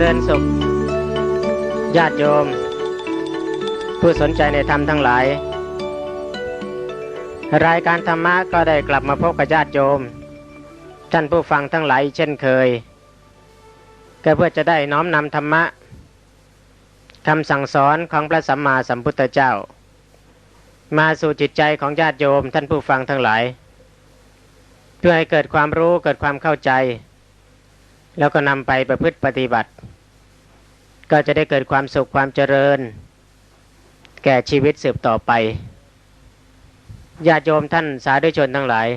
เจริญสุข ญาติโยม ผู้สนใจในธรรมทั้งหลาย รายการธรรมะก็ได้กลับมาพบกับญาติโยม ท่านผู้ฟังทั้งหลายเช่นเคย ก็เพื่อจะได้น้อมนำธรรมะคำสั่งสอนของพระสัมมาสัมพุทธเจ้า มาสู่จิตใจของญาติโยมท่านผู้ฟังทั้งหลาย เพื่อให้เกิดความรู้เกิดความเข้าใจ แล้วก็นำไปประพฤติปฏิบัติ ก็จะได้เกิดความสุขความเจริญ แก่ชีวิตสืบต่อไปญาติโยมท่านสาธุชนทั้งหลาย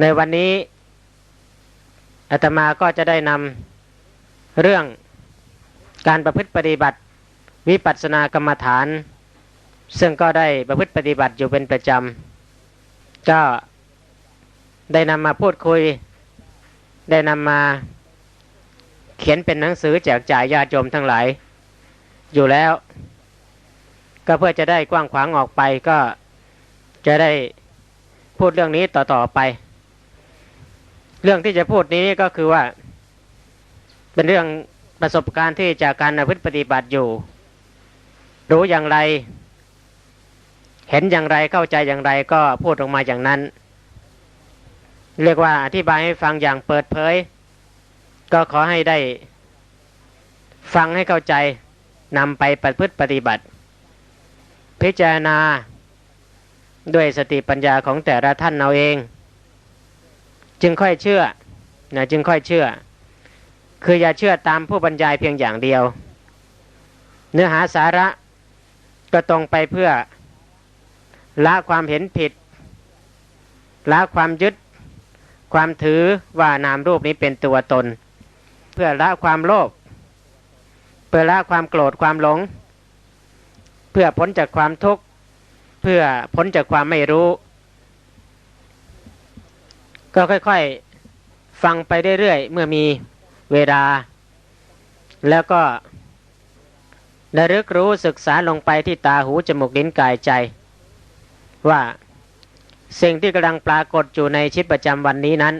ในวันนี้อาตมาก็จะได้นำเรื่องการประพฤติปฏิบัติ วิปัสสนากรรมฐาน ซึ่งก็ได้ประพฤติปฏิบัติอยู่เป็นประจำก็ได้นำมาพูดคุย ได้นำมาเขียนเป็นหนังสือแจกจ่ายญาติโยมทั้งหลาย อยู่แล้ว ก็เพื่อจะได้กว้างขวางออกไปก็จะได้พูดเรื่องนี้ต่อๆไป เรื่องที่จะพูดนี้ก็คือว่า เป็นเรื่องประสบการณ์ที่จากการพฤติปฏิบัติอยู่ รู้อย่างไร เห็นอย่างไรเข้าใจอย่างไรก็พูดออกมาอย่างนั้น เรียกว่าอธิบายให้ฟังอย่างเปิดเผย ก็ขอให้ได้ฟังให้เข้าใจนำไปประพฤติปฏิบัติ พิจารณา ด้วยสติปัญญาของแต่ละท่านเอาเอง จึงค่อยเชื่อนะจึงค่อยเชื่อ คืออย่าเชื่อตามผู้บรรยายเพียงอย่างเดียว เนื้อหาสาระก็ตรงไปเพื่อละความเห็นผิดละความยึด ความถือว่านามรูปนี้เป็นตัวตน เพื่อละความโลภเพื่อละความโกรธความหลง เพื่อพ้นจากความทุกข์เพื่อพ้นจากความไม่รู้ ก็ค่อยๆฟังไปเรื่อยๆเมื่อมีเวลา แล้วก็ระลึกรู้ศึกษาลงไปที่ตาหูจมูกลิ้นกายใจ ว่า สิ่งที่กำลังปรากฏอยู่ในชีวิตประจำวันนี้นั้น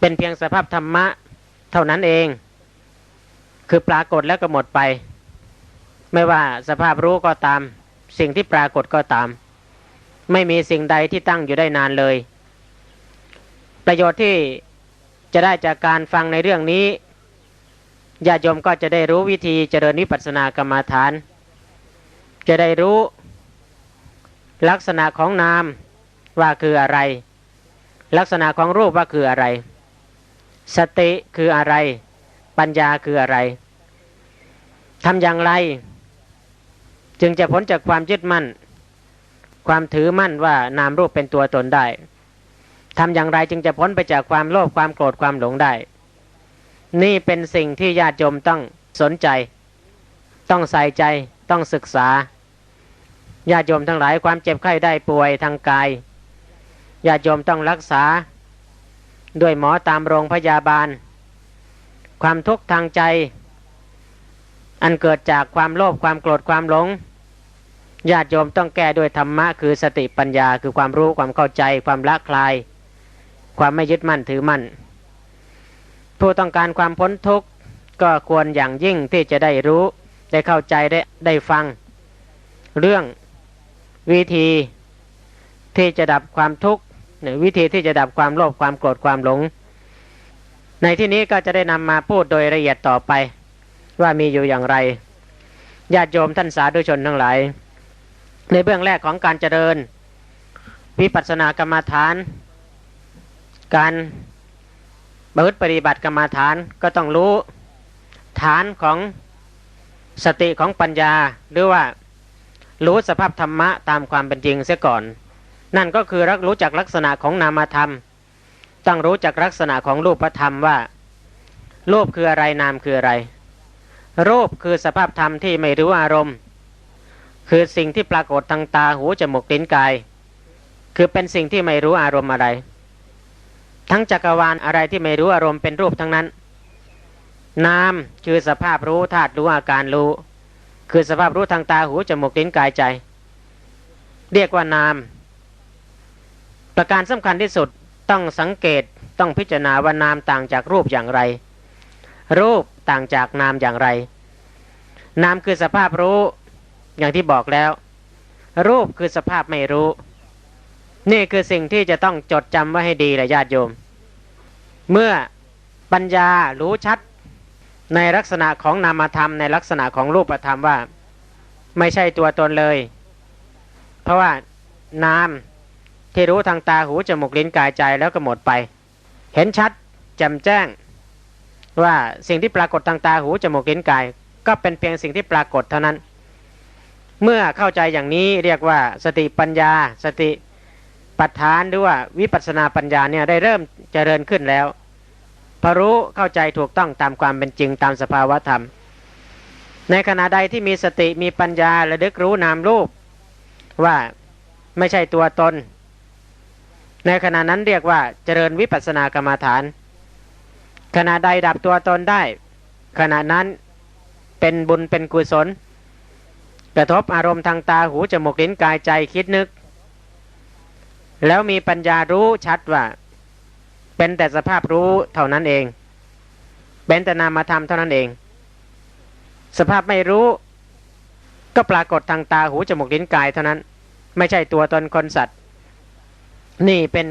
เป็นเพียงสภาพธรรมะเท่านั้นเอง คือปรากฏแล้วก็หมดไป ไม่ว่าสภาพรู้ก็ตาม สิ่งที่ปรากฏก็ตาม ไม่มีสิ่งใดที่ตั้งอยู่ได้นานเลย ประโยชน์ที่จะได้จากการฟังในเรื่องนี้ญาติโยมก็จะได้รู้วิธีเจริญวิปัสสนากรรมฐาน จะได้รู้ ลักษณะของนามว่าคืออะไร ลักษณะของรูปว่าคืออะไร สติคืออะไร ปัญญาคืออะไรทำอย่างไร จึงจะพ้นจากความยึดมั่น ความถือมั่นว่านามรูปเป็นตัวตนได้ทำอย่างไรจึงจะพ้นไปจากความโลภความโกรธความหลงได้ นี่เป็นสิ่งที่ญาติโยมต้องสนใจ ต้องใส่ใจต้องศึกษา ญาติโยมทั้งหลายความเจ็บไข้ได้ป่วยทางกายญาติโยมต้องรักษา ด้วยหมอตามโรงพยาบาล ความทุกข์ทางใจ อันเกิดจากความโลภความโกรธความหลงญาติโยมต้องแก้ด้วยธรรมะคือสติปัญญาคือความรู้ความเข้าใจ ความละคลาย ความไม่ยึดมั่นถือมั่น ผู้ต้องการความพ้นทุกข์ก็ควรอย่างยิ่งที่จะได้รู้ได้เข้าใจได้ได้ฟัง เรื่อง วิธีที่จะดับความทุกข์หรือวิธีที่จะดับความโลภความโกรธความหลง ในที่นี้ก็จะได้นำมาพูดโดยละเอียดต่อไป ว่ามีอยู่อย่างไรญาติโยมท่านสาธุชนทั้งหลาย ในเบื้องแรกของการเจริญ วิปัสสนากรรมฐาน การบรรปฏิบัติกรรมฐานก็ต้องรู้ฐานของสติของปัญญาหรือว่า รู้สภาพธรรมะตามความเป็นจริงเสียก่อน นั่นก็คือรักรู้จักลักษณะของนามธรรม ต้องรู้จักลักษณะของรูปธรรมว่ารูปคืออะไรนามคืออะไรรูปคือสภาพธรรมที่ไม่รู้อารมณ์ คือสิ่งที่ปรากฏทางตาหูจมูกลิ้นกาย คือเป็นสิ่งที่ไม่รู้อารมณ์อะไร ทั้งจักรวาลอะไรที่ไม่รู้อารมณ์เป็นรูปทั้งนั้น นามคือสภาพรู้ธาตุรู้อาการรู้ คือสภาพรู้ทางตาหูจมูกลิ้นกายใจ เรียกว่านาม ประการสำคัญที่สุดต้องสังเกตต้องพิจารณาว่านามต่างจากรูปอย่างไร รูปต่างจากนามอย่างไร นามคือสภาพรู้อย่างที่บอกแล้ว รูปคือสภาพไม่รู้ นี่คือสิ่งที่จะต้องจดจำไว้ให้ดีเลยญาติโยม เมื่อปัญญารู้ชัด ในลักษณะของนามธรรมในลักษณะของรูปธรรมว่า ไม่ใช่ตัวตนเลย เพราะว่านามที่รู้ทางตาหูจมูกลิ้นกายใจแล้วก็หมดไป เห็นชัดแจ่มแจ้ง ว่าสิ่งที่ปรากฏทางตาหูจมูกลิ้นกาย ก็เป็นเพียงสิ่งที่ปรากฏเท่านั้น เมื่อเข้าใจอย่างนี้เรียกว่าสติปัญญา สติปัฏฐานหรือว่าวิปัสสนาปัญญาเนี่ยได้เริ่มเจริญขึ้นแล้ว พรู้เข้าใจถูกต้องตามความเป็นจริงตามสภาวะธรรม ในขณะใดที่มีสติมีปัญญาระลึกรู้นามรูป ว่าไม่ใช่ตัวตน ในขณะนั้นเรียกว่าเจริญวิปัสสนากรรมฐาน ขณะใดดับตัวตนได้ ขณะนั้นเป็นบุญเป็นกุศล กระทบอารมณ์ทางตาหูจมูกลิ้นกายใจคิดนึก แล้วมีปัญญารู้ชัดว่า เป็นแต่สภาพรู้เท่านั้นเอง เป็นแต่นามธรรมเท่านั้นเอง สภาพไม่รู้ ก็ปรากฏทางตาหูจมูกลิ้นกายเท่านั้น ไม่ใช่ตัวตนคนสัตว์ นี่เป็น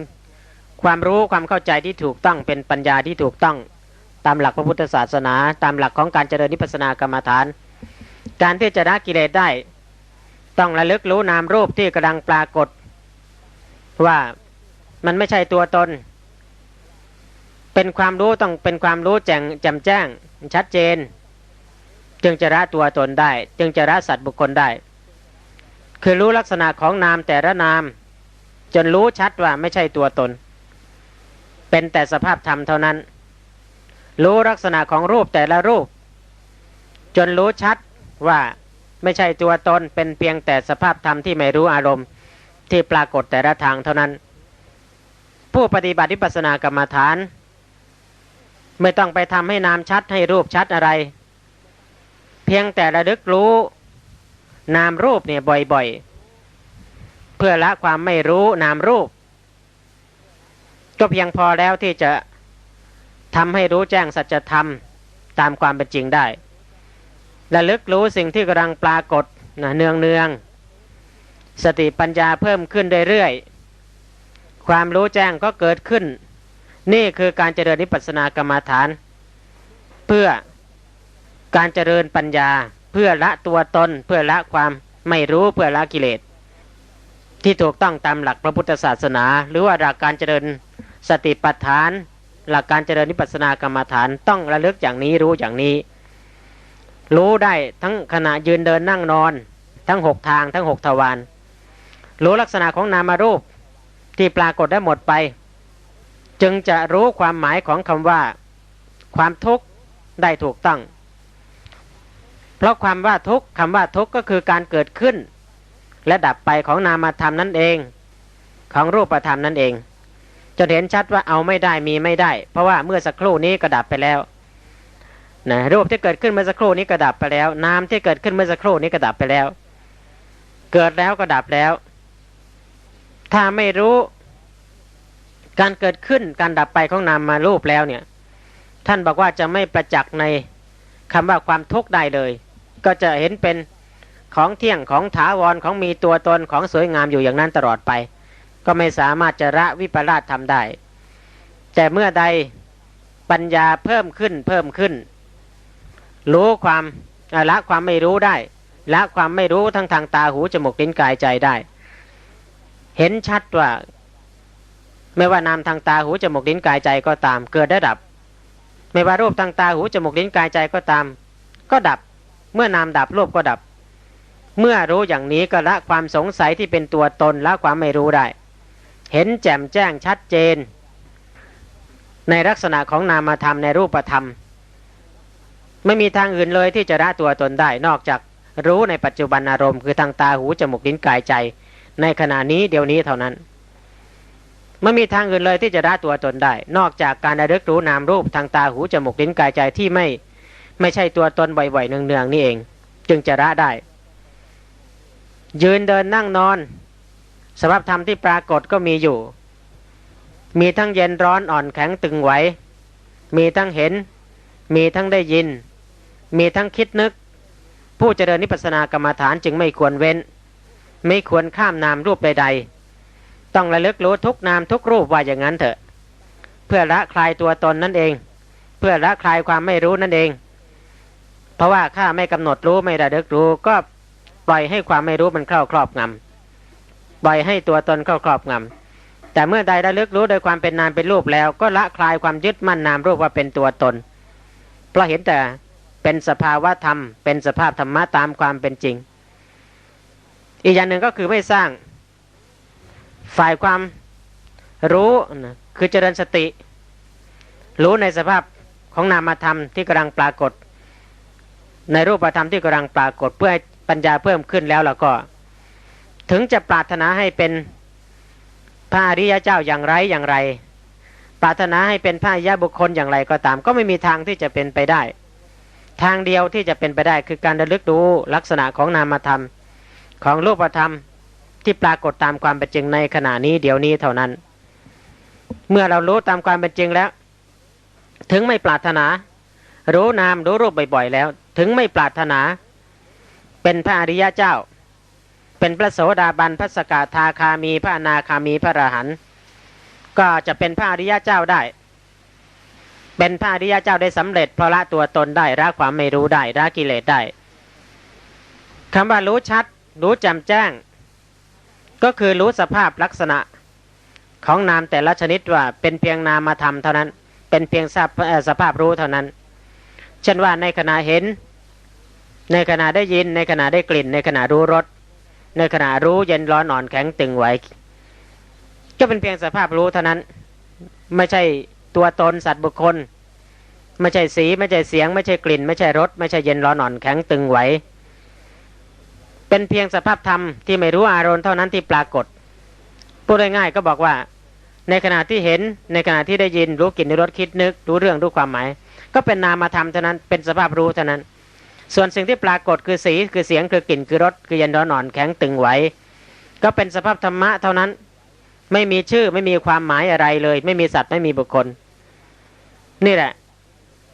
ความรู้ความเข้าใจที่ถูกต้องเป็นปัญญาที่ถูกต้องตามหลักพระพุทธศาสนา ตามหลักของการเจริญนิพพานากรรมฐาน การที่จะละกิเลสได้ ต้องระลึกรู้นามรูปที่กำลังปรากฏ ว่ามันไม่ใช่ตัวตน เป็นความรู้ต้องเป็นความรู้แจ่งแจ่มแจ้ง ชัดเจน จึงจะละตัวตนได้ จึงจะละสัตว์บุคคลได้ คือรู้ลักษณะของนามแต่ละนาม จนรู้ชัดว่าไม่ใช่ตัวตน เป็นแต่สภาพธรรมเท่านั้น รู้ลักษณะของรูปแต่ละรูป จนรู้ชัดว่าไม่ใช่ตัวตนเป็นเพียงแต่สภาพธรรมที่ไม่รู้อารมณ์ที่ปรากฏแต่ละทางเท่านั้น ผู้ปฏิบัติวิปัสสนากรรมฐาน ไม่ต้องไปทำให้นามชัดให้รูปชัดอะไร เพียงแต่ระลึกรู้ นามรูปเนี่ยบ่อยๆ เพื่อละความไม่รู้นามรูป ก็เพียงพอแล้วที่จะทำให้รู้แจ้งสัจธรรมตามความเป็นจริงได้ ระลึกรู้สิ่งที่กำลังปรากฏนะเนืองเนืองสติปัญญาเพิ่มขึ้นเรื่อยๆ ความรู้แจ้งก็เกิดขึ้น นี่คือการเจริญนิพพานกรรมฐาน เพื่อการเจริญปัญญา เพื่อละตัวตน เพื่อละความไม่รู้เพื่อละกิเลส ที่ถูกต้องตามหลักพระพุทธศาสนา หรือว่าหลักการเจริญสติปัฏฐาน หลักการเจริญนิพพานกรรมฐานต้องระลึกอย่างนี้รู้อย่างนี้ รู้ได้ทั้งขณะยืนเดินนั่งนอน ทั้งหกทางทั้งหกทวารรู้ลักษณะของนามารูปที่ปรากฏได้หมดไป จึงจะรู้ความหมายของคำว่า ความทุกข์ได้ถูกต้อง เพราะความว่าทุกข์คำว่าทุกข์ก็คือการเกิดขึ้น และดับไปของนามธรรมนั่นเอง ของรูปธรรมนั่นเองจะเห็นชัดว่าเอาไม่ได้มีไม่ได้ เพราะว่าเมื่อสักครู่นี้ก็ดับไปแล้วนะรูปที่เกิดขึ้นเมื่อสักครู่นี้ก็ดับไปแล้ว นามที่เกิดขึ้นเมื่อสักครู่นี้ก็ดับไปแล้ว เกิดแล้วก็ดับแล้ว ถ้าไม่รู้ การเกิดขึ้นการดับไปของนามมารูปแล้วเนี่ยท่านบอกว่าจะไม่ประจักษ์ในคำว่าความทุกข์ได้เลย ก็จะเห็นเป็นของเที่ยงของถาวรของมีตัวตนของสวยงามอยู่อย่างนั้นตลอดไป ก็ไม่สามารถจะละวิปลาสทำได้ แต่เมื่อใดปัญญาเพิ่มขึ้นเพิ่มขึ้น รู้ความละความไม่รู้ได้ละความไม่รู้ทั้งทางตาหูจมูกลิ้นกายใจได้ เห็นชัดว่า ไม่ว่านามทางตาหูจมูกลิ้นกายใจก็ตาม เกิดได้ดับ ไม่ว่ารูปทางตาหูจมูกลิ้นกายใจก็ตาม ก็ดับ เมื่อนามดับรูปก็ดับ เมื่อรู้อย่างนี้ก็ละความสงสัยที่เป็นตัวตนละความไม่รู้ได้ เห็นแจ่มแจ้งชัดเจน ในลักษณะของนามธรรมในรูปธรรม ไม่มีทางอื่นเลยที่จะละตัวตนได้นอกจากรู้ในปัจจุบันอารมณ์คือทางตาหูจมูกลิ้นกายใจ ในขณะนี้เดี๋ยวนี้เท่านั้น ไม่มีทางอื่นเลยที่จะละตัวตนได้ นอกจากการระลึกรู้นามรูปทางตาหูจมูกลิ้นกายใจที่ไม่ไม่ใช่ตัวตนบ่อยๆเนืองๆนี่เอง จึงจะละได้ ยืนเดินนั่งนอนสภาพธรรมที่ปรากฏก็มีอยู่ มีทั้งเย็นร้อนอ่อนแข็งตึงไหวมีทั้งเห็น มีทั้งได้ยิน มีทั้งคิดนึก ผู้เจริญนิพพานกรรมฐานจึงไม่ควรเว้น ไม่ควรข้ามนามรูปใดๆ ต้องระลึกรู้ทุกนามทุกรูปว่าอย่างนั้นเถอะ เพื่อละคลายตัวตนนั่นเอง เพื่อละคลายความไม่รู้นั่นเอง เพราะว่าข้าไม่กำหนดรู้ไม่ระลึกรู้ ก็ปล่อยให้ความไม่รู้มันเข้าครอบงำปล่อยให้ตัวตนเข้าครอบงำแต่เมื่อใดระลึกรู้โดยความเป็นนามเป็นรูปแล้ว ก็ละคลายความยึดมั่นนามรูปว่าเป็นตัวตน เพราะเห็นแต่เป็นสภาวะธรรม เป็นสภาพธรรมะตามความเป็นจริง อีกอย่างหนึ่งก็คือไม่สร้าง ฝ่ายความรู้นะคือเจริญสติ รู้ในสภาพของนามธรรมที่กำลังปรากฏ ในรูปธรรมที่กำลังปรากฏเพื่อให้ปัญญาเพิ่มขึ้นแล้วแล้วก็ ถึงจะปรารถนาให้เป็นพระอริยเจ้าอย่างไรอย่างไร ปรารถนาให้เป็นพระอริยบุคคลอย่างไรก็ตาม ก็ไม่มีทางที่จะเป็นไปได้ ทางเดียวที่จะเป็นไปได้คือการระลึกดูลักษณะของนามธรรมของรูปธรรม ที่ปรากฏตามความเป็นจริงในขณะนี้เดี๋ยวนี้เท่านั้น เมื่อเรารู้ตามความเป็นจริงแล้ว ถึงไม่ปรารถนา รู้นามรู้รูปบ่อยๆแล้ว ถึงไม่ปรารถนา เป็นพระอริยะเจ้า เป็นพระโสดาบันพระสกทาคามีพระนาคามีพระอรหันต์ก็จะเป็นพระอริยะเจ้าได้ เป็นพระอริยะเจ้าได้สำเร็จเพราะละตัวตนได้ละความไม่รู้ได้ละกิเลสได้คำว่ารู้ชัด รู้จำแจ้ง ก็คือรู้สภาพลักษณะของนามแต่ละชนิดว่าเป็นเพียงนามธรรมเท่านั้น เป็นเพียงสภาสภาพรู้เท่านั้น เช่นว่าในขณะเห็น ในขณะได้ยิน ในขณะได้กลิ่น ในขณะรู้รส ในขณะรู้เย็นร้อนอ่อนแข็งตึงไหวก็เป็นเพียงสภาพรู้เท่านั้น ไม่ใช่ตัวตนสัตว์บุคคล ไม่ใช่สี ไม่ใช่เสียง ไม่ใช่กลิ่น ไม่ใช่รส ไม่ใช่เย็นร้อนอ่อนแข็งตึงไหว เป็นเพียงสภาพธรรมที่ไม่รู้อารมณ์เท่านั้นที่ปรากฏพูดง่ายๆก็บอกว่า ในขณะที่เห็นในขณะที่ได้ยินรู้กลิ่นรู้รสคิดนึก รู้เรื่องรู้ความหมาย ก็เป็นนามธรรมเท่านั้นเป็นสภาพรู้เท่านั้น ส่วนสิ่งที่ปรากฏคือสีคือเสียงคือกลิ่นคือรสคือเย็นร้อนอ่อนแข็งตึงไหวก็เป็นสภาพธรรมะเท่านั้นไม่มีชื่อไม่มีความหมายอะไรเลย ไม่มีสัตว์ไม่มีบุคคล นี่แหละ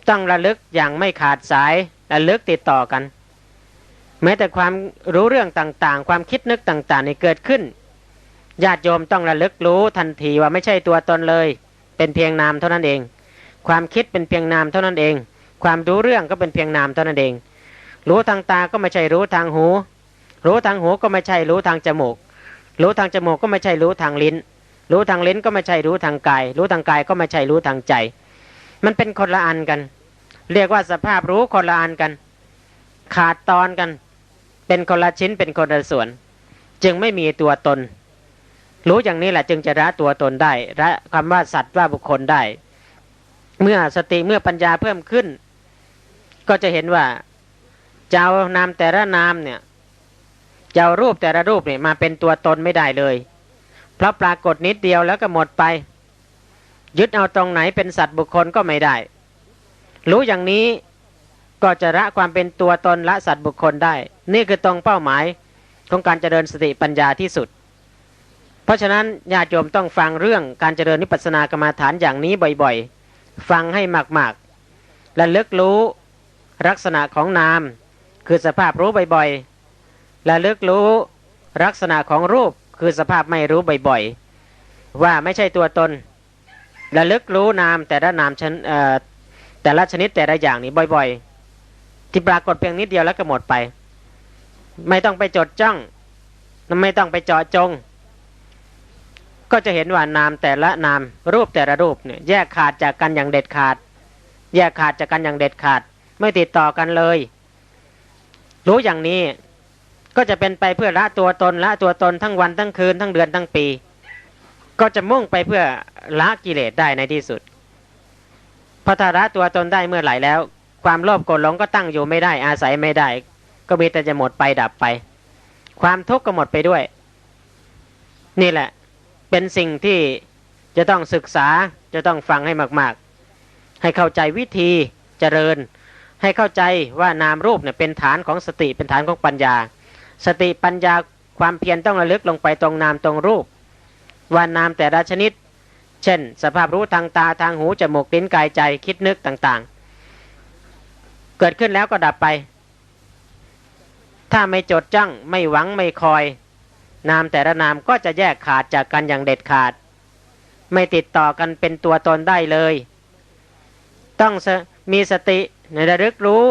ต้องระลึกอย่างไม่ขาดสายระลึกติดต่อกัน แม้แต่ความรู้เรื่องต่างๆ ความคิดนึกต่างๆนี่เกิดขึ้นญาติโยมต้องระลึกรู้ทันทีว่าไม่ใช่ตัวตนเลย เป็นเพียงนามเท่านั้นเอง ความคิดเป็นเพียงนามเท่านั้นเอง ความรู้เรื่องก็เป็นเพียงนามเท่านั้นเอง รู้ทางตาก็ไม่ใช่รู้ทางหู รู้ทางหูก็ไม่ใช่รู้ทางจมูก รู้ทางจมูกก็ไม่ใช่รู้ทางลิ้น รู้ทางลิ้นก็ไม่ใช่รู้ทางกาย รู้ทางกายก็ไม่ใช่รู้ทางใจ มันเป็นคนละอันกัน เรียกว่าสภาพรู้คนละอันกัน ขาดตอนกัน เป็นคนละชิ้นเป็นคนละส่วน จึงไม่มีตัวตน รู้อย่างนี้แหละจึงจะละตัวตนได้ละคำว่าสัตว์ว่าบุคคลได้ เมื่อสติเมื่อปัญญาเพิ่มขึ้น ก็จะเห็นว่าเจ้านามแต่ละนามเนี่ยเจ้ารูปแต่ละรูปเนี่ยมาเป็นตัวตนไม่ได้เลย เพราะปรากฏนิดเดียวแล้วก็หมดไป ยึดเอาตรงไหนเป็นสัตว์บุคคลก็ไม่ได้ รู้อย่างนี้ ก็จะละความเป็นตัวตนละสัตว์บุคคลได้ นี่คือตรงเป้าหมายของการเจริญสติปัญญาที่สุด เพราะฉะนั้นญาติโยมต้องฟังเรื่องการเจริญนิพพานากรรมาฐานอย่างนี้บ่อยๆ ฟังให้มากๆ และลึกรู้ลักษณะของนาม คือสภาพรู้บ่อยๆ และลึกรู้ลักษณะของรูปคือสภาพไม่รู้บ่อยๆ ว่าไม่ใช่ตัวตน และลึกรู้นามแต่ละนามชนแต่ละชนิดแต่ละอย่างนี้บ่อยๆ ที่ปรากฏเพียงนิดเดียวแล้วก็หมดไป ไม่ต้องไปจดจ้องไม่ต้องไปเจาะจง ก็จะเห็นว่านามแต่ละนามรูปแต่ละรูปเนี่ยแยกขาดจากกันอย่างเด็ดขาด แยกขาดจากกันอย่างเด็ดขาด ไม่ติดต่อกันเลย รู้อย่างนี้ก็จะเป็นไปเพื่อละตัวตนละตัวตนทั้งวันทั้งคืนทั้งเดือนทั้งปี ก็จะมุ่งไปเพื่อละกิเลสได้ในที่สุดพอถ้าละตัวตนได้เมื่อไหร่แล้ว ความโลภโกรธหลงก็ตั้งอยู่ไม่ได้ อาศัยไม่ได้ ก็มีแต่จะหมดไปดับไป ความทุกข์ก็หมดไปด้วย นี่แหละ เป็นสิ่งที่จะต้องศึกษาจะต้องฟังให้มาก ๆ ให้เข้าใจวิธีเจริญ ให้เข้าใจว่านามรูปเนี่ยเป็นฐานของสติเป็นฐานของปัญญา สติปัญญาความเพียรต้องระลึกลงไปตรงนามตรงรูป ว่านามแต่ละชนิด เช่น สภาพรู้ทางตาทางหูจมูกลิ้นกายใจคิดนึกต่างๆ เกิดขึ้นแล้วก็ดับไป ถ้าไม่จดจ้องไม่หวังไม่คอย นามแต่ละนามก็จะแยกขาดจากกันอย่างเด็ดขาด ไม่ติดต่อกันเป็นตัวตนได้เลย ต้องมีสติในระลึกรู้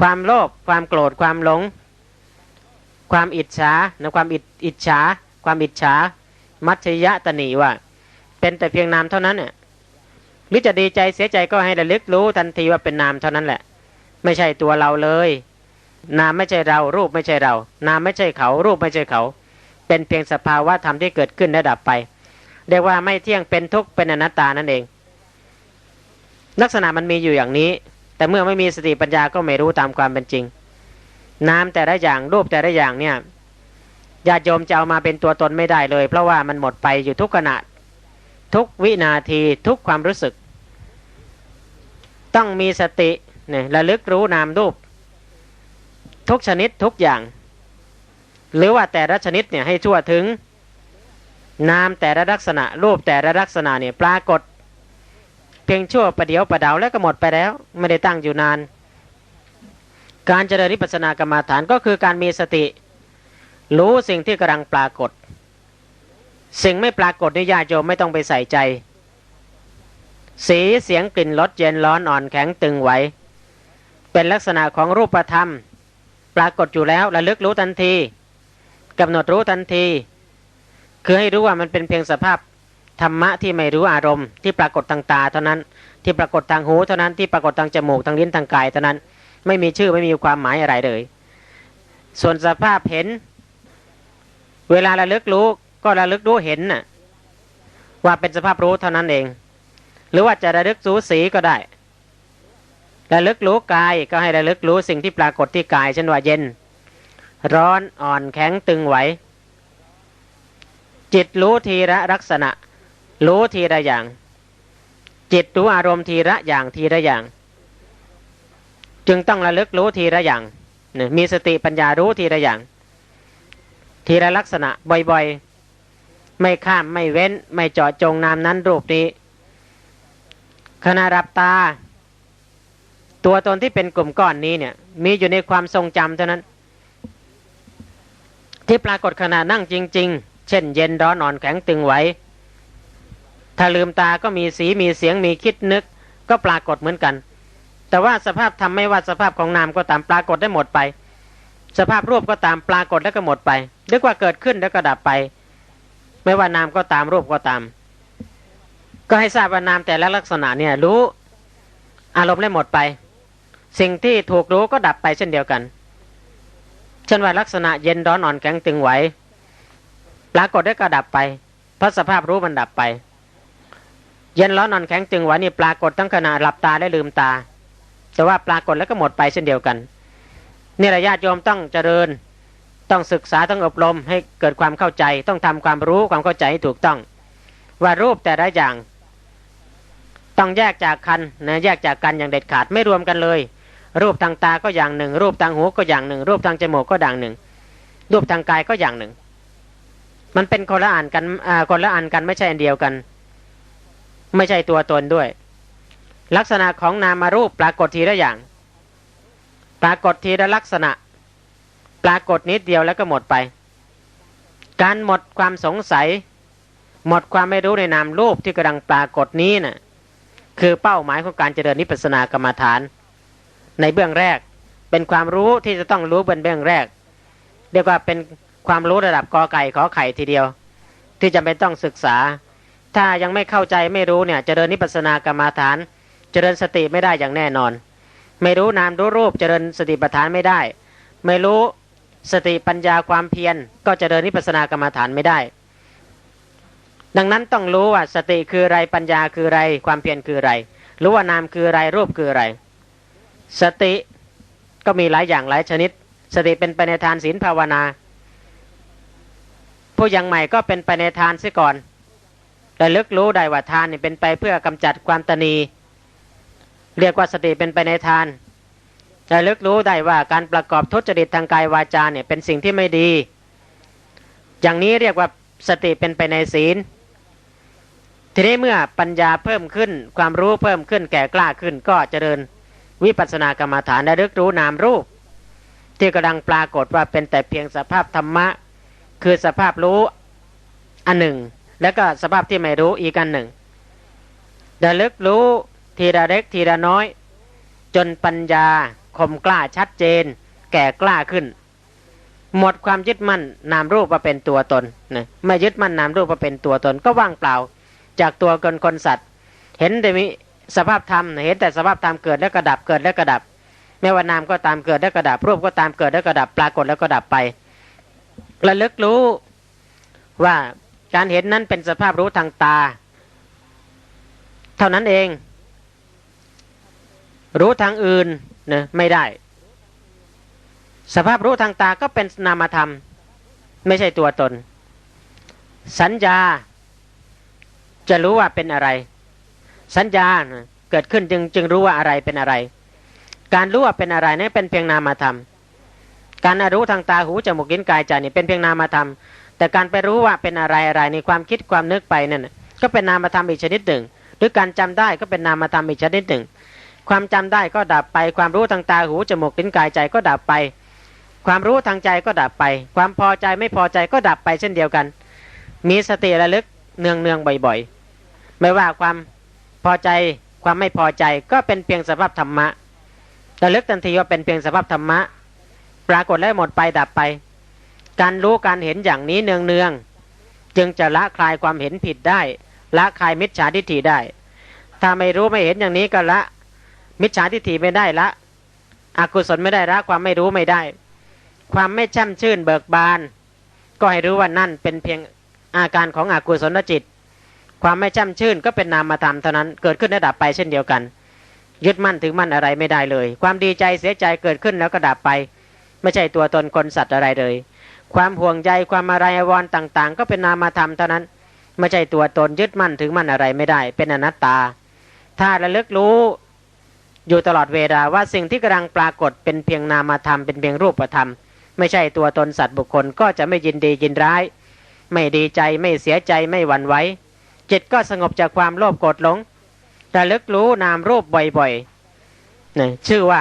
ความโลภความโกรธความหลง ความอิจฉาในความอิจฉา ความอิจฉา มัจฉยะตนีว่า เป็นแต่เพียงนามเท่านั้นเนี่ย หรือจะดีใจเสียใจก็ให้ระลึกรู้ทันทีว่าเป็นนามเท่านั้นแหละ ไม่ใช่ตัวเราเลย นามไม่ใช่เรารูปไม่ใช่เรา นามไม่ใช่เขารูปไม่ใช่เขา เป็นเพียงสภาวะธรรมที่เกิดขึ้นและดับไปเรียกว่าไม่เที่ยงเป็นทุกข์เป็นอนัตตานั่นเอง ลักษณะมันมีอยู่อย่างนี้ แต่เมื่อไม่มีสติปัญญาก็ไม่รู้ตามความเป็นจริงนามแต่ละอย่างรูปแต่ละอย่างเนี่ยญาติโยมจะเอามาเป็นตัวตนไม่ได้เลย เพราะว่ามันหมดไปอยู่ทุกขณะ ทุกวินาทีทุกความรู้สึก ต้องมีสติเนี่ยระลึกรู้นามรูป ทุกชนิดทุกอย่าง หรือว่าแต่ละชนิดเนี่ยให้ทั่วถึง นามแต่ละลักษณะ รูปแต่ละลักษณะเนี่ยปรากฏ เพียงชั่วประเดียวประดาวแล้วก็หมดไปแล้ว ไม่ได้ตั้งอยู่นาน การเจริญนิพพานกรรมฐานก็คือการมีสติ รู้สิ่งที่กำลังปรากฏ สิ่งไม่ปรากฏในญาติโยมไม่ต้องไปใส่ใจ สีเสียงกลิ่นรสเย็นร้อนอ่อนแข็งตึงไหว เป็นลักษณะของรูปธรรม ปรากฏอยู่แล้วระลึกรู้ทันทีกำหนดรู้ทันที คือให้รู้ว่ามันเป็นเพียงสภาพธรรมะที่ไม่รู้อารมณ์ที่ปรากฏทางตาเท่านั้น ที่ปรากฏทางหูเท่านั้นที่ปรากฏทางจมูกทางลิ้นทางกายเท่านั้น ไม่มีชื่อไม่มีความหมายอะไรเลย ส่วนสภาพเห็น เวลาระลึกรู้ ก็ระลึกรู้เห็นน่ะว่าเป็นสภาพรู้เท่านั้นเอง หรือว่าจะระลึกรู้สีก็ได้ ระลึกรู้กายก็ให้ระลึกรู้สิ่งที่ปรากฏที่กายเช่นว่าเย็น ร้อนอ่อนแข็งตึงไหว จิตรู้ทีละลักษณะ รู้ทีละอย่าง จิตรู้อารมณ์ทีละอย่างทีละอย่าง จึงต้องระลึกรู้ทีละอย่างมีสติปัญญารู้ทีละอย่าง ทีละลักษณะบ่อยๆ ไม่ข้ามไม่เว้น ไม่เจาะจงนามนั้นรูปนี้ขณะรับตา ตัวตนที่เป็นกลุ่มก้อนนี้เนี่ย มีอยู่ในความทรงจำเท่านั้น ที่ปรากฏขณะนั่งจริง ๆ เช่น เย็นร้อนอ่อนแข็งตึงไหวถ้าลืมตาก็มีสีมีเสียงมีคิดนึก ก็ปรากฏเหมือนกัน แต่ว่าสภาพทำไม่ว่าสภาพของนามก็ตามปรากฏได้หมดไป สภาพรูปก็ตามปรากฏแล้วก็หมดไปเรียกว่าเกิดขึ้นแล้วก็ดับไป ไม่ว่านามก็ตามรูปก็ตาม ก็ให้ทราบว่านามแต่ละลักษณะเนี่ย รู้อารมณ์ได้หมดไป สิ่งที่ถูกรู้ก็ดับไปเช่นเดียวกันเช่นว่าลักษณะเย็นร้อนอ่อนแข็งตึงไหวปรากฏได้ก็ดับไปเพราะสภาพรู้มันดับไป เย็นร้อนอ่อนแข็งตึงไหวนี่ปรากฏทั้งขณะหลับตาและลืมตา แต่ว่าปรากฏแล้วก็หมดไปเช่นเดียวกันนี่แหละญาติโยมต้องเจริญ ต้องศึกษาต้องอบรมให้เกิดความเข้าใจ ต้องทำความรู้ความเข้าใจให้ถูกต้อง ว่ารูปแต่ละอย่าง ต้องแยกจากกันนะแยกจากกันอย่างเด็ดขาดไม่รวมกันเลย รูปทางตาก็อย่างหนึ่ง รูปทางหูก็อย่างหนึ่ง รูปทางจมูกก็อย่างหนึ่ง รูปทางกายก็อย่างหนึ่ง มันเป็นคนละอันกันคนละอันกันไม่ใช่อันเดียวกัน ไม่ใช่ตัวตนด้วย ลักษณะของนามารูปปรากฏทีละอย่าง ปรากฏทีละลักษณะ ปรากฏนิดเดียวแล้วก็หมดไป การหมดความสงสัย หมดความไม่รู้ในนามรูปที่กำลังปรากฏนี้นะ่ะคือเป้าหมายของการเจริญนิพพานากรรมฐาน ในเบื้องแรกเป็นความรู้ที่จะต้องรู้เป็นเบื้องแรก เรียกว่าเป็นความรู้ระดับกอไก่ขอไข่ทีเดียว ที่จะเป็นต้องศึกษา ถ้ายังไม่เข้าใจไม่รู้เนี่ยเจริญนิพพานากรรมฐานเจริญสติไม่ได้อย่างแน่นอน ไม่รู้นามรู้รูปเจริญสติปัฏฐานไม่ได้ ไม่รู้ สติปัญญาความเพียรก็จะเดินนิพพานากรรมฐานไม่ได้ ดังนั้นต้องรู้ว่าสติคืออะไรปัญญาคืออะไรความเพียรคืออะไรรู้ว่านามคืออะไรรูปคืออะไร สติก็มีหลายอย่างหลายชนิด สติเป็นไปในทานศีลภาวนา ผู้ยังใหม่ก็เป็นไปในทานเสียก่อนแต่ลึกรู้ได้ว่าทานนี่เป็นไปเพื่อกำจัดความตนี เรียกว่าสติเป็นไปในทาน จะลึกรู้ได้ว่าการประกอบทุจริตทางกายวาจาเนี่ยเป็นสิ่งที่ไม่ดี อย่างนี้เรียกว่าสติเป็นไปในศีล ทีนี้เมื่อปัญญาเพิ่มขึ้น ความรู้เพิ่มขึ้นแก่กล้าขึ้น ก็เจริญวิปัสสนากรรมฐานและรึกรู้นามรูป ที่กำลังปรากฏว่าเป็นแต่เพียงสภาพธรรมะ คือสภาพรู้อันหนึ่ง แล้วก็สภาพที่ไม่รู้อีกอันหนึ่งระลึกรู้ทีละเล็กทีละน้อย จนปัญญา คมกล้าชัดเจน แก่กล้าขึ้น หมดความยึดมั่นนามรูปว่าเป็นตัวตนนะไม่ยึดมั่นนามรูปว่าเป็นตัวตนก็ว่างเปล่า จากตัวคนคนสัตว์ เห็นแต่มีสภาพธรรมเห็นแต่สภาพธรรมเกิดแล้วก็ดับเกิดแล้วก็ดับไม่ว่านามก็ตามเกิดแล้วก็ดับรูปก็ตามเกิดแล้วก็ดับปรากฏแล้วก็ดับไประลึกรู้ว่าการเห็นนั้นเป็นสภาพรู้ทางตา เท่านั้นเอง รู้ทางอื่น นะไม่ได้ สภาพรู้ทางตาก็เป็นนามธรรม ไม่ใช่ตัวตน สัญญา จะรู้ว่าเป็นอะไร สัญญาเกิดขึ้นจึงจึงรู้ว่าอะไรเป็นอะไร การรู้ว่าเป็นอะไรนี่เป็นเพียงนามธรรม การรู้ทางตาหูจมูกลิ้นกายใจนี่เป็นเพียงนามธรรม แต่การไปรู้ว่าเป็นอะไรอะไรในความคิดความนึกไปนั่นก็เป็นนามธรรมอีกชนิดหนึ่ง หรือการจำได้ก็เป็นนามธรรมอีกชนิดหนึ่ง ความจำได้ก็ดับไป ความรู้ทางตาหูจมูกลิ้นกายใจก็ดับไป ความรู้ทางใจก็ดับไป ความพอใจไม่พอใจก็ดับไปเช่นเดียวกัน มีสติระลึกเนืองเนืองบ่อยๆ ไม่ว่าความพอใจความไม่พอใจก็เป็นเพียงสภาพธรรมะระลึกทันทีว่าเป็นเพียงสภาพธรรมะ ปรากฏแล้วหมดไปดับไป การรู้การเห็นอย่างนี้เนืองเนืองจึงจะละคลายความเห็นผิดได้ ละคลายมิจฉาทิฏฐิได้ ถ้าไม่รู้ไม่เห็นอย่างนี้ก็ละ มิจฉาทิฏฐิไม่ได้ละอกุศลไม่ได้ละความไม่รู้ไม่ได้ ความไม่แช่มชื่นเบิกบาน ก็ให้รู้ว่านั่นเป็นเพียงอาการของอกุศลจิต ความไม่แช่มชื่นก็เป็นนามธรรมเท่านั้นเกิดขึ้นและดับไปเช่นเดียวกัน ยึดมั่นถือมั่นอะไรไม่ได้เลย ความดีใจเสียใจเกิดขึ้นแล้วก็ดับไป ไม่ใช่ตัวตนคนสัตว์อะไรเลย ความห่วงใยความอะไรอวรณ์ต่างๆ ก็เป็นนามธรรมเท่านั้นไม่ใช่ตัวตนยึดมั่นถือมั่นอะไรไม่ได้ เป็นอนัตตา ถ้าระลึกรู้ อยู่ตลอดเวลาว่าสิ่งที่กำลังปรากฏเป็นเพียงนามธรรมเป็นเพียงรูปธรรม ไม่ใช่ตัวตนสัตว์บุคคลก็จะไม่ยินดียินร้าย ไม่ดีใจไม่เสียใจไม่หวั่นไหวจิตก็สงบจากความโลภโกรธหลงระลึกรู้นามรูปบ่อยๆนะชื่อว่า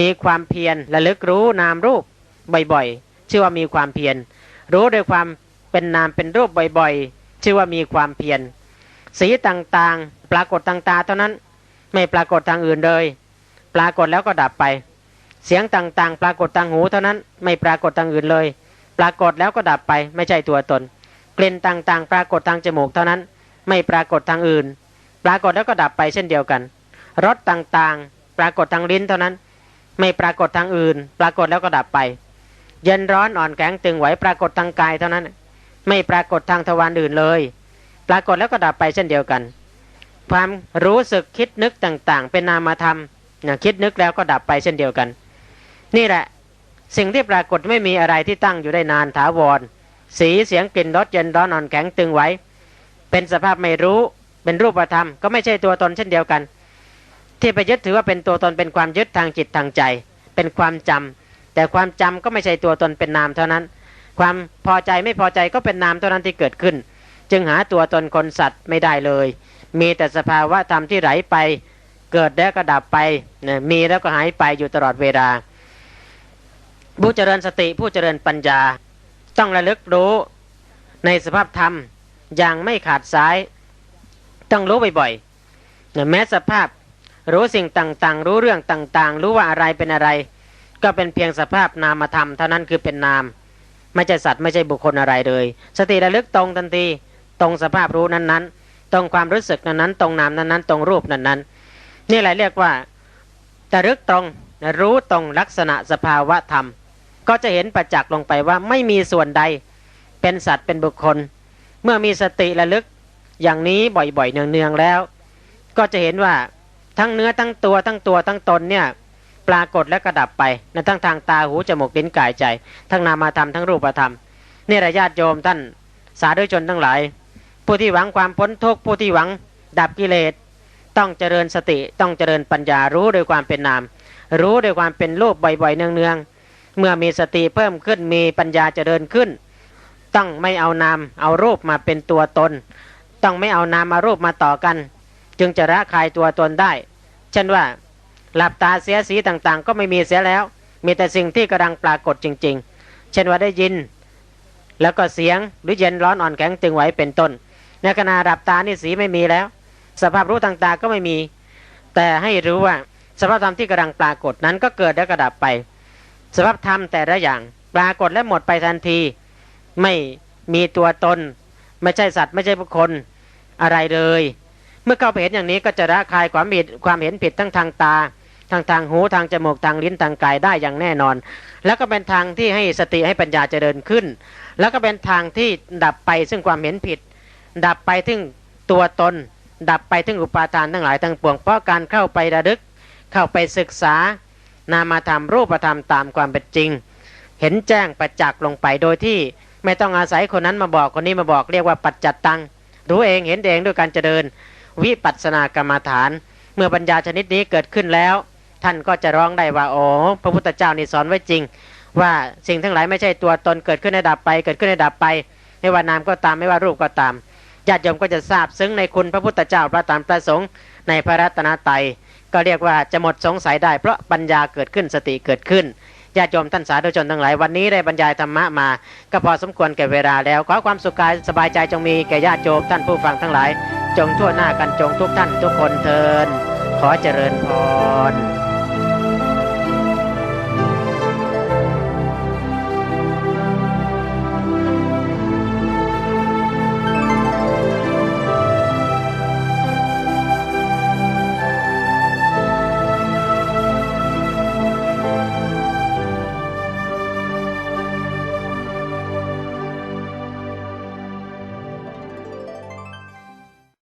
มีความเพียรระลึกรู้นามรูปบ่อยๆชื่อว่ามีความเพียรรู้โดยความเป็นนามเป็นรูปบ่อยๆชื่อว่ามีความเพียรสีต่างๆ ปรากฏทางตาเท่านั้น ไม่ปรากฏทางอื่นเลย ปรากฏแล้วก็ดับไป เสียงต่างๆ ปรากฏทางหูเท่านั้นไม่ปรากฏทางอื่นเลย ปรากฏแล้วก็ดับไป ไม่ใช่ตัวตน กลิ่นต่างๆ ปรากฏทางจมูกเท่านั้น ไม่ปรากฏทางอื่น ปรากฏแล้วก็ดับไปเช่นเดียวกันรสต่างๆ ปรากฏทางลิ้นเท่านั้น ไม่ปรากฏทางอื่น ปรากฏแล้วก็ดับไป เย็นร้อนอ่อนแข็งตึงไหวปรากฏทางกายเท่านั้น ไม่ปรากฏทางทวารอื่นเลย ปรากฏแล้วก็ดับไปเช่นเดียวกัน ความรู้สึกคิดนึกต่าง ๆ เป็นนามธรรมนะคิดนึกแล้วก็ดับไปเช่นเดียวกัน นี่แหละ สิ่งที่ปรากฏไม่มีอะไรที่ตั้งอยู่ได้นานถาวร สีเสียงกลิ่นรสเย็นร้อนอ่อนแข็งตึงไหวเป็นสภาพไม่รู้เป็นรูปธรรม ก็ไม่ใช่ตัวตนเช่นเดียวกัน ที่ไปยึดถือว่าเป็นตัวตนเป็นความยึดทางจิตทางใจ เป็นความจำแต่ความจำก็ไม่ใช่ตัวตนเป็นนามเท่านั้น ความพอใจไม่พอใจก็เป็นนามเท่านั้นที่เกิดขึ้น จึงหาตัวตนคนสัตว์ไม่ได้เลย มีแต่สภาวะธรรมที่ไหลไป เกิดแล้วก็ดับไปนะมีแล้วก็หายไปอยู่ตลอดเวลา ผู้เจริญสติผู้เจริญปัญญา ต้องระลึกรู้ในสภาพธรรมอย่างไม่ขาดสาย ต้องรู้บ่อยๆนะแม้สภาพรู้สิ่งต่างๆ รู้เรื่องต่างๆ รู้ว่าอะไรเป็นอะไร ก็เป็นเพียงสภาพนามธรรมเท่านั้นคือเป็นนาม ไม่ใช่สัตว์ไม่ใช่บุคคลอะไรเลย สติระลึกตรงทันทีตรงสภาพรู้นั้นๆ ตรงความรู้สึกนั้นๆตรงนามนั้นๆตรงรูปนั้นๆนี่แหละเรียกว่าตระลึกตรงรู้ตรงลักษณะสภาวะธรรม ก็จะเห็นประจักษ์ลงไปว่าไม่มีส่วนใดเป็นสัตว์เป็นบุคคล เมื่อมีสติระลึกอย่างนี้บ่อยๆเนืองๆแล้ว ก็จะเห็นว่าทั้งเนื้อทั้งตัวทั้งตัวทั้งตนเนี่ยปรากฏและกระดับไปในทั้งทางตาหูจมูกลิ้นกายใจ ทั้งนามธรรมทั้งรูปธรรมนี่ระญาติโยมท่านสาธุชนทั้งหลาย ผู้ที่หวังความพ้นทุกข์ผู้ที่หวังดับกิเลสต้องเจริญสติต้องเจริญปัญญารู้โดยความเป็นนาม รู้โดยความเป็นรูปบ่อยๆเนืองๆเมื่อมีสติเพิ่มขึ้นมีปัญญาเจริญขึ้น ต้องไม่เอานามเอารูปมาเป็นตัวตน ต้องไม่เอานามารูปมาต่อกัน จึงจะละคายตัวตนได้เช่นว่าหลับตาเสียสีต่างๆ ก็ไม่มีเสียแล้ว มีแต่สิ่งที่กำลังปรากฏจริง ๆ เช่นว่าได้ยิน แล้วก็เสียงหรือเย็นร้อนอ่อนแข็งตึงไหวเป็นต้น ในขณะหลับตานี่สีไม่มีแล้ว สภาพรู้ต่างๆก็ไม่มี แต่ให้รู้ว่าสภาพธรรมที่กำลังปรากฏนั้นก็เกิดและกระดับไป สภาพธรรมแต่ละอย่างปรากฏและหมดไปทันที ไม่มีตัวตน ไม่ใช่สัตว์ไม่ใช่บุคคลอะไรเลย เมื่อเข้าไปเห็นอย่างนี้ก็จะละคลายความผิดความเห็นผิดทั้งทางตาทางทางหูทางจมูกทางลิ้นทางกายได้อย่างแน่นอน แล้วก็เป็นทางที่ให้สติให้ปัญญาเจริญขึ้น แล้วก็เป็นทางที่ดับไปซึ่งความเห็นผิด ดับไปถึงตัวตน ดับไปถึงอุปาทานทั้งหลายทั้งปวง เพราะการเข้าไประลึก เข้าไปศึกษา นามธรรมรูปธรรมตามความเป็นจริง เห็นแจ้งประจักษ์ลงไปโดยที่ไม่ต้องอาศัยคนนั้นมาบอกคนนี้มาบอกเรียกว่าปัจจัตตังรู้เองเห็นเองด้วยการเจริญ วิปัสสนากรรมฐาน เมื่อปัญญาชนิดนี้เกิดขึ้นแล้ว ท่านก็จะร้องได้ว่าโอ้พระพุทธเจ้านี่สอนไว้จริง ว่าสิ่งทั้งหลายไม่ใช่ตัวตนเกิดขึ้นในดับไป เกิดขึ้นในดับไป ไม่ว่านามก็ตามไม่ว่ารูปก็ตาม ญาติโยมก็จะทราบซึ้งในคุณพระพุทธเจ้าพระธรรมพระสงฆ์ในพระรัตนตรัยก็เรียกว่าจะหมดสงสัยได้เพราะปัญญาเกิดขึ้นสติเกิดขึ้นญาติโยมท่านสาธุชนทั้งหลายวันนี้ได้บรรยายธรรมะมา ก็พอสมควรแก่เวลาแล้วขอความสุขกายสบายใจจงมีแก่ญาติโยมท่านผู้ฟังทั้งหลาย จงทั่วหน้ากันจงทุกท่านทุกคนเทินขอเจริญพร